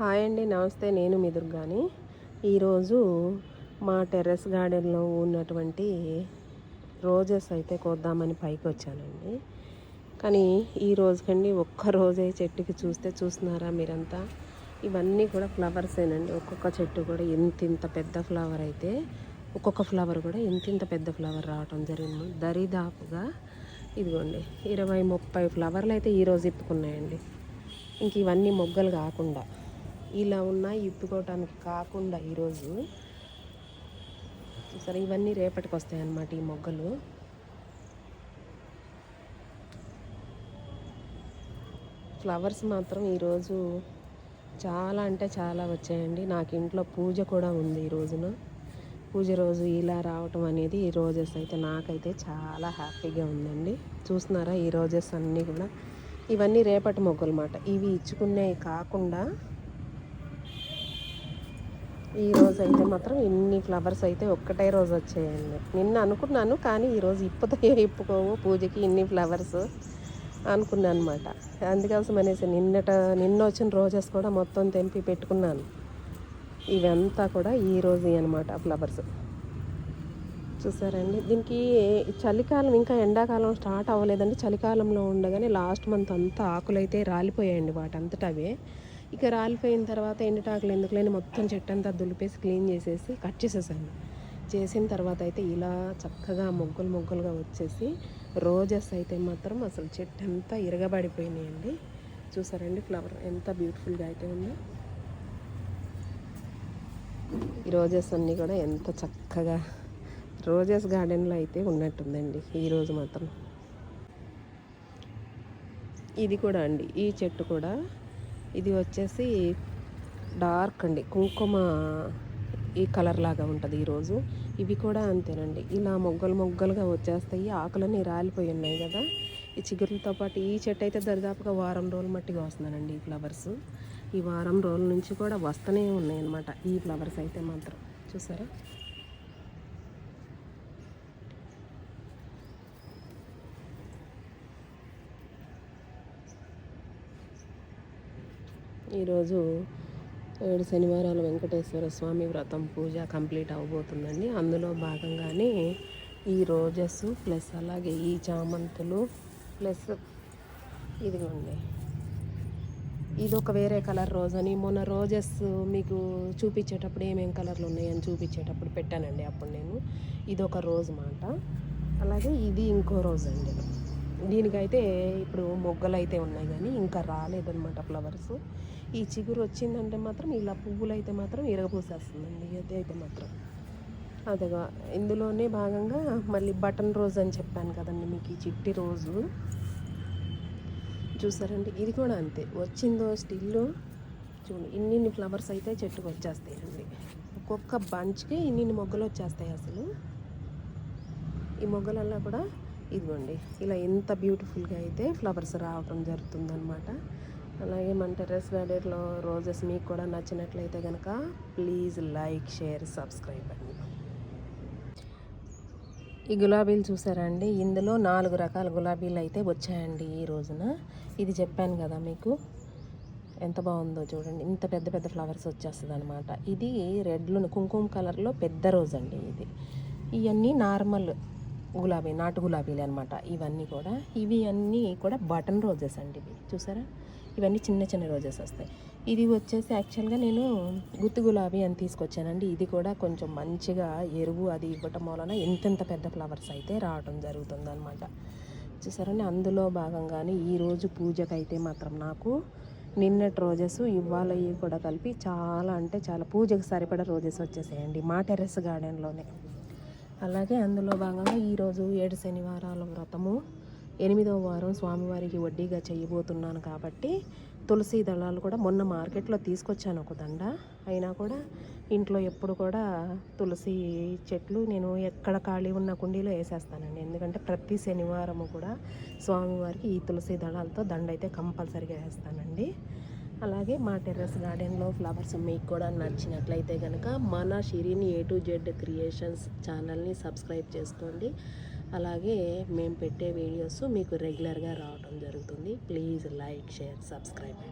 Hi అండి నమస్తే. నేను మీ దుర్గాని. ఈరోజు మా టెర్రస్ గార్డెన్లో ఉన్నటువంటి రోజెస్ అయితే కోద్దామని పైకి వచ్చానండి. కానీ ఈ రోజుకండి ఒక్క రోజే చెట్టుకి చూస్తే చూస్తున్నారా మీరంతా? ఇవన్నీ కూడా ఫ్లవర్సేనండి. ఒక్కొక్క చెట్టు కూడా ఇంత ఇంత పెద్ద ఫ్లవర్ అయితే ఒక్కొక్క ఫ్లవర్ కూడా ఇంత ఇంత పెద్ద ఫ్లవర్ రావటం జరిగింది. దరిదాపుగా ఇదిగోండి ఇరవై ముప్పై ఫ్లవర్లు అయితే ఈరోజు ఇప్పుకున్నాయండి. ఇంక ఇవన్నీ మొగ్గలు కాకుండా ఇలా ఉన్నాయి ఇప్పుకోవటానికి కాకుండా ఈరోజు సరే ఇవన్నీ రేపటికి వస్తాయి అన్నమాట ఈ మొగ్గలు. ఫ్లవర్స్ మాత్రం ఈరోజు చాలా అంటే చాలా వచ్చాయండి. నాకు ఇంట్లో పూజ కూడా ఉంది ఈ రోజున. పూజ రోజు ఇలా రావటం అనేది ఈ రోజెస్ అయితే నాకైతే చాలా హ్యాపీగా ఉందండి. చూస్తున్నారా ఈ రోజెస్ అన్నీ కూడా? ఇవన్నీ రేపటి మొగ్గలు అన్నమాట ఇవి ఇచ్చుకునేవి కాకుండా ఈ రోజు అయితే మాత్రం ఇన్ని ఫ్లవర్స్ అయితే ఒక్కటే రోజు వచ్చాయండి. నిన్న అనుకున్నాను కానీ ఈరోజు ఇప్పుతాయో ఇప్పుకోవు పూజకి ఇన్ని ఫ్లవర్స్ అనుకున్నాను అనమాట అందుకోసం అనేసి నిన్నట నిన్న వచ్చిన రోజెస్ కూడా మొత్తం తెంపి పెట్టుకున్నాను. ఇవంతా కూడా ఈ రోజు అనమాట ఫ్లవర్స్ చూసారండి? దీనికి చలికాలం ఇంకా ఎండాకాలం స్టార్ట్ అవ్వలేదండి. చలికాలంలో ఉండగానే లాస్ట్ మంత్ అంతా ఆకులైతే రాలిపోయాయండి వాటంతటా అవే. ఇక రాలిపోయిన తర్వాత ఎండుటాకులు ఎందుకులేని మొత్తం చెట్టు అంతా దులిపేసి క్లీన్ చేసేసి కట్ చేసేసాను. చేసిన తర్వాత అయితే ఇలా చక్కగా మొగ్గులు మొగ్గులుగా వచ్చేసి రోజెస్ అయితే మాత్రం అసలు చెట్టు అంతా ఇరగబడిపోయినాయండి. చూసారండి ఫ్లవర్ ఎంత బ్యూటిఫుల్గా అయితే ఉందో. ఈ రోజెస్ అన్నీ కూడా ఎంత చక్కగా రోజెస్ గార్డెన్లో అయితే ఉన్నట్టుందండి ఈరోజు మాత్రం. ఇది కూడా అండి ఈ చెట్టు కూడా ఇది వచ్చేసి డార్క్ అండి. కుంకుమ ఈ కలర్ లాగా ఉంటుంది ఈరోజు. ఇవి కూడా అంతేనండి. ఇలా మొగ్గలు మొగ్గలుగా వచ్చేస్తాయి. ఆకులన్నీ రాలిపోయి ఉన్నాయి కదా. ఈ చిగురులతో పాటు ఈ చెట్టు అయితే దరిదాపుగా వారం రోజులు మట్టిగా వస్తుందండి ఈ ఫ్లవర్స్. ఈ వారం రోజుల నుంచి కూడా వస్తూనే ఉన్నాయి అన్నమాట. ఈ ఫ్లవర్స్ అయితే మాత్రం. చూసారా? ఈరోజు ఏడు శనివారాలు వెంకటేశ్వర స్వామి వ్రతం పూజ కంప్లీట్ అవబోతుందండి. అందులో భాగంగానే ఈ రోజెస్ ప్లస్ అలాగే ఈ చామంతులు ప్లస్ ఇదిగోండి. ఇది ఒక వేరే కలర్ రోజ్ అని మొన్న రోజెస్ మీకు చూపించేటప్పుడు ఏమేమి కలర్లు ఉన్నాయని చూపించేటప్పుడు పెట్టానండి అప్పుడు నేను. ఇది ఒక రోజ్ మాట. అలాగే ఇది ఇంకో రోజ్ అండి. దీనికైతే ఇప్పుడు మొగ్గలు అయితే ఉన్నాయి కానీ ఇంకా రాలేదన్నమాట ఫ్లవర్స్. ఈ చిగురు వచ్చిందంటే మాత్రం ఇలా పువ్వులు అయితే మాత్రం ఇరగపోసేస్తుందండి అది అయితే మాత్రం. అదిగా ఇందులోనే భాగంగా మళ్ళీ బటన్ రోజ్ అని చెప్పాను కదండి మీకు ఈ చిట్టి రోజు. చూసారండి ఇది కూడా అంతే. వచ్చిందో స్టిల్ చూడండి ఇన్నిన్ని ఫ్లవర్స్ అయితే చెట్టుకు వచ్చేస్తాయండి. ఒక్కొక్క బంచ్కి ఇన్నిన్ని మొగ్గలు వచ్చేస్తాయి అసలు. ఈ మొగ్గలల్లో కూడా ఇదిగోండి ఇలా ఎంత బ్యూటిఫుల్గా అయితే ఫ్లవర్స్ రావడం జరుగుతుందనమాట అలాగే మన టెర్రస్ వ్యాలీలో రోజెస్ మీకు కూడా నచ్చినట్లయితే కనుక ప్లీజ్ లైక్ షేర్ సబ్స్క్రైబ్ అండి. ఈ గులాబీలు చూసారా అండి? ఇందులో నాలుగు రకాల గులాబీలు అయితే వచ్చాయండి ఈ రోజున. ఇది చెప్పాను కదా మీకు ఎంత బాగుందో చూడండి. ఇంత పెద్ద పెద్ద ఫ్లవర్స్ వచ్చేస్తుంది అనమాట ఇది రెడ్లో కుంకుమ కలర్లో పెద్ద రోజు అండి ఇది. ఇవన్నీ నార్మల్ గులాబీ నాటు గులాబీలు అనమాట ఇవన్నీ కూడా ఇవి అన్నీ కూడా బటన్ రోజెస్ అండి ఇవి. చూసారా? ఇవన్నీ చిన్న చిన్న రోజెస్ వస్తాయి. ఇది వచ్చేసి యాక్చువల్గా నేను గుత్తు గులాబీ అని తీసుకొచ్చానండి. ఇది కూడా కొంచెం మంచిగా ఎరువు అది ఇవ్వటం వలన ఎంతెంత పెద్ద ఫ్లవర్స్ అయితే రావడం జరుగుతుంది అనమాట అందులో భాగంగానే ఈరోజు పూజకైతే మాత్రం నాకు నిన్నటి రోజెస్ ఇవాళ ఇవి కూడా కలిపి చాలా అంటే చాలా పూజకు సరిపడా రోజెస్ వచ్చేసాయండి మా టెర్రస్ గార్డెన్లోనే అలాగే అందులో భాగంగా ఈరోజు ఏడు శనివారాల వ్రతము. ఎనిమిదవ వారం స్వామివారికి వడ్డీగా చేయబోతున్నాను కాబట్టి తులసి దళాలు కూడా మొన్న మార్కెట్లో తీసుకొచ్చాను ఒక దండ. అయినా కూడా ఇంట్లో ఎప్పుడు కూడా తులసి చెట్లు నేను ఎక్కడ ఖాళీ ఉన్న కుండీలో వేసేస్తానండి. ఎందుకంటే ప్రతి శనివారము కూడా స్వామివారికి ఈ తులసి దళాలతో దండ అయితే కంపల్సరిగా వేస్తానండి. అలాగే మా టెర్రస్ గార్డెన్లో ఫ్లవర్స్ మీకు కూడా నచ్చినట్లయితే కనుక మన Shirin A to Z creations ఛానల్ని సబ్స్క్రైబ్ చేసుకోండి. అలాగే మేము పెట్టే వీడియోస్ మీకు రెగ్యులర్గా రావడం జరుగుతుంది. Please like share subscribe